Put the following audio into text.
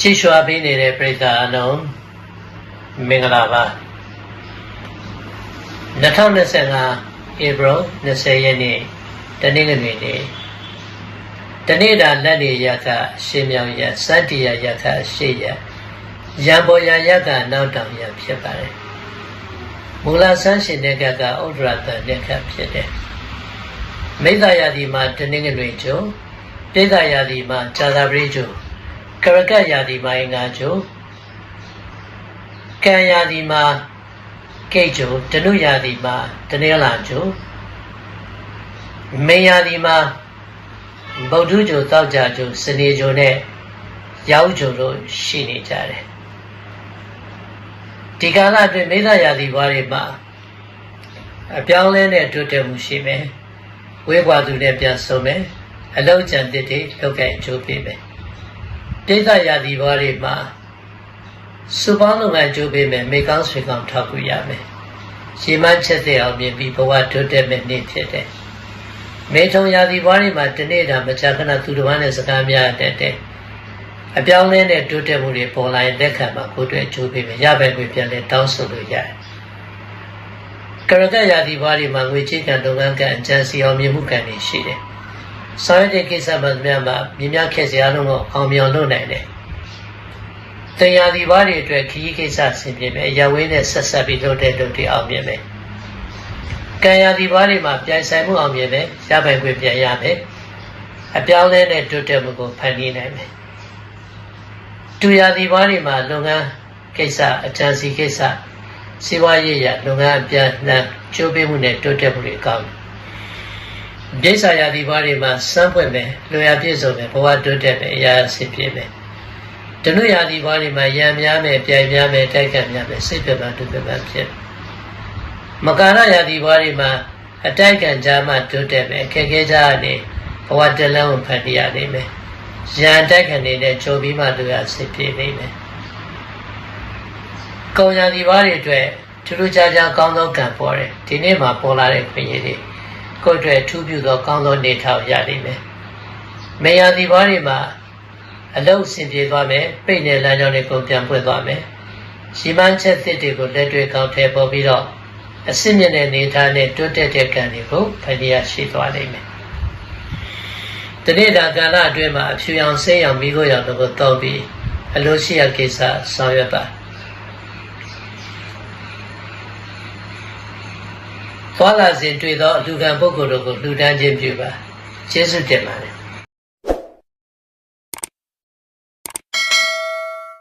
ချီးရွှာပေးနေတဲ့ပရိသတ်အလုံးမင်္ဂလာပါ2025 April 20ရက်နေ့တနင်္ဂနွေနေ့တနေ့တာလက်နေရကရှေးမြောင်ရစတ္တိယရကရှေးရရံပေါ်ရရကနောက်တောင်ရဖြစ်ပါတယ်မူလဆန်းရှင်တဲ့ကကဥဒ္ဒရတန်တဲ့ကဖြစ်တယ်မိစ္ဆာယာဒီမှာတနင်္ဂနွေကျုံပိဿာယာဒီမှာဇာတာပရိကျုံ ကရကယာဒီမှာအင်္ဂါကျုံကံယာဒီမှာကိတ်ကျုံတနုယာဒီမှာတနင်္လာကျုံမေယာဒီမှာဗုဒ္ဓကျုံတောက်ကြကျုံစနေကျုံနဲ့ရောက်ကျုံတို့ရှိနေကြတယ်ဒီကာလအတွင်းမိစ္ဆာယာဒီဘွားတွေမှာအပြောင်းလဲနဲ့တိုးတက်မှုရှိမယ်ဝေးကွာသူနဲ့ပြန်ဆုံးမယ်အလောက်ကြံတစ်တွေလောက်ကဲအကျိုးပေးမယ် တိဋ္ဌယာဒီဘွားတွေမှာစုပေါင်းလုပ်ငန်းကျိုးပေးမယ်မိကောင်းဆွေကောင်းထောက်ကူရမယ်ရှင်းမချက်တဲ့အောင်မြင်ပြီးဘဝတိုးတက်မဲ့နေ့ဖြစ်တယ်မေထုံယာဒီဘွားတွေမှာတနေ့တာမကြာခဏသူတော်နဲ့စကားများတတ်တယ်အပြောင်းလဲနဲ့တိုးတက်မှုတွေပေါ်လာရင်လက်ခံမှာကိုယ်တွေ့အကျိုးပေးမယ်ရပဲကိုပြန်လဲတောင်းဆိုလို့ရတယ်ကရကယာဒီဘွားတွေမှာငွေချေးကံလုပ်ငန်းကအကျန်းစီအောင်မြင်မှုကံတွေရှိတယ် ဆောင်ရွက်တဲ့ကိစ္စမှများမှာမြင်များခဲ့စရာလုံးကိုအောင်မြင်လုပ်နိုင်တယ်။တရားဒီဘာတွေအတွက်ခရီးကိစ္စဆင်ပြေမယ်။အရဝင်းနဲ့ဆက်ဆက်ပြီးလုပ်တဲ့လုပ်တွေအောင်မြင်မယ်။ကံရာဒီဘာတွေမှာပြိုင်ဆိုင်မှုအောင်မြင်မယ်။ရပိုင်ခွင့်ပြန်ရမယ်။အပြောင်းလဲနဲ့တိုးတက်မှုကိုဖန်တီးနိုင်မယ်။တူရာဒီဘာတွေမှာလုပ်ငန်းကိစ္စအကြံစီကိစ္စစီးပွားရေးရလုပ်ငန်းအပြန်အလှန်ကျိုးပေးမှုနဲ့တိုးတက်မှုတွေကောင်းတယ် ဒိဋ္ဌာယာဒီဘွားတွေမှာစမ်းပွင့်မယ်လွယ်ရပြည့်စုံမယ်ဘဝတိုးတက်မယ်အရာအဆင်ပြေမယ်တနုယာဒီဘွားတွေမှာရံများမယ်ပြိုင်များမယ်တိုက်ခိုက်များမယ်စိတ်ပြတ်မှဒုက္ခမှဖြစ်မကာရယာဒီဘွားတွေမှာအတိုက်ခံကြမှတိုးတက်မယ်ခက်ခဲကြရနေဘဝတလန်းကိုဖန်တီးရနိုင်မယ်ရံတိုက်ခံနေတဲ့ဂျိုပြီးမှလွယ်ရအဆင်ပြေနိုင်မယ်ကောင်းရာဒီဘွားတွေအတွက်ထူးထူးခြားခြားကောင်းသောကံပေါ်တယ်ဒီနေ့မှာပေါ်လာတဲ့ခွင့်ရည်တွေ ကိုယ်အတွက်ထူးပြုသောကောင်းသောနေထောင်ရနိုင်မယ်။မေယာဒီဘွားတွေမှာအလုတ်ဆင်ပြေသွားမယ်၊ပိတ်နေလမ်းကြောင်းတွေကိုပြန်ပွင့်သွားမယ်။ရှီမန်းချက်သစ်တွေကိုလက်တွေ့ကောင်းထည့်ပေါ်ပြီးတော့အစစ်မြင့်တဲ့နေသားနဲ့တွတ်တက်တဲ့ကံတွေကိုဖန်တီးရရှိသွားနိုင်မယ်။တနေ့တာကာလအတွင်းမှာအဖြူရောင်ဆေးရောင်မိခိုးရောင်တို့ကိုတောက်ပြီးအလိုရှိရကိစ္စဆောင်ရွက်ပါ။ သွားလာစဉ်တွေ့သောအလူခံပုဂ္ဂိုလ်တို့ကိုလှူဒန်းခြင်းပြုပါကျေးဇူးတင်ပါတယ်